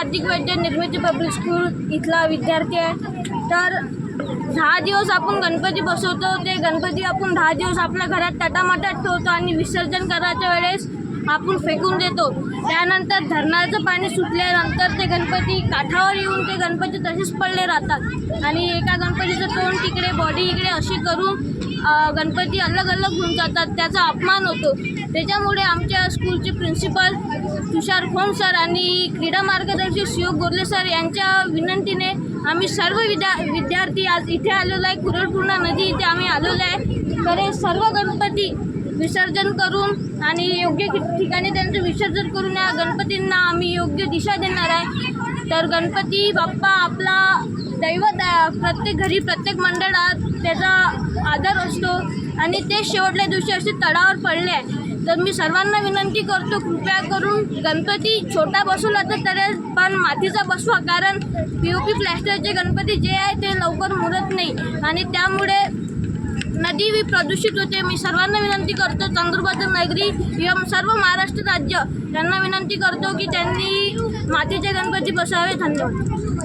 हार्दिक वैद्य निर्मिती public school इथला विद्यार्थी आहे. तर दहा दिवस आपण गणपती बसवतो. ते गणपती आपण दहा दिवस आपल्या घरात टाटामाटात ठेवतो आणि विसर्जन करायच्या वेळेस आपण फेकून देतो. त्यानंतर धरणाचं पाणी सुटल्यानंतर ते गणपती काठावर येऊन ते गणपती तसेच पडले राहतात. आणि एका गणपतीचं तोंड तिकडे बॉडी इकडे अशी करून गणपती अलग अलग होऊन जातात त्याचा अपमान होतो. त्याच्यामुळे आमच्या स्कूलचे प्रिन्सिपल तुषार खोम सर आणि क्रीडा मार्गदर्शक शिव गोरले सर यांच्या विनंतीने आम्ही सर्व विद्या विद्यार्थी आज इथे आलेलो आहे. कुरळपूर्णा नदी इथे आम्ही आलेलो आहे. तर हे सर्व गणपती विसर्जन करून आणि योग्य ठिकाणी त्यांचं विसर्जन करून या गणपतींना आम्ही योग्य दिशा देणार आहे. तर गणपती बाप्पा आपला दैवत आहे. प्रत्येक घरी प्रत्येक मंडळात त्याचा आदर असतो. आणि ते शेवटल्या दिवशी असे तळावर पडले आहे. तर मी सर्वांना विनंती करतो कृपया करून गणपती छोटा बसवला तर त्याला पण मातीचा बसवा. कारण पी ओ पी प्लॅस्टरचे गणपती जे आहे ते लवकर मुरत नाही. आणि त्यामुळे नदी ही प्रदूषित होते. मी सर्वांना विनंती करतो चंद्रबाद नगरी एवं सर्व महाराष्ट्र राज्य यांना विनंती करतो की त्यांनी मातीचे गणपती बसावे धन्यवाद.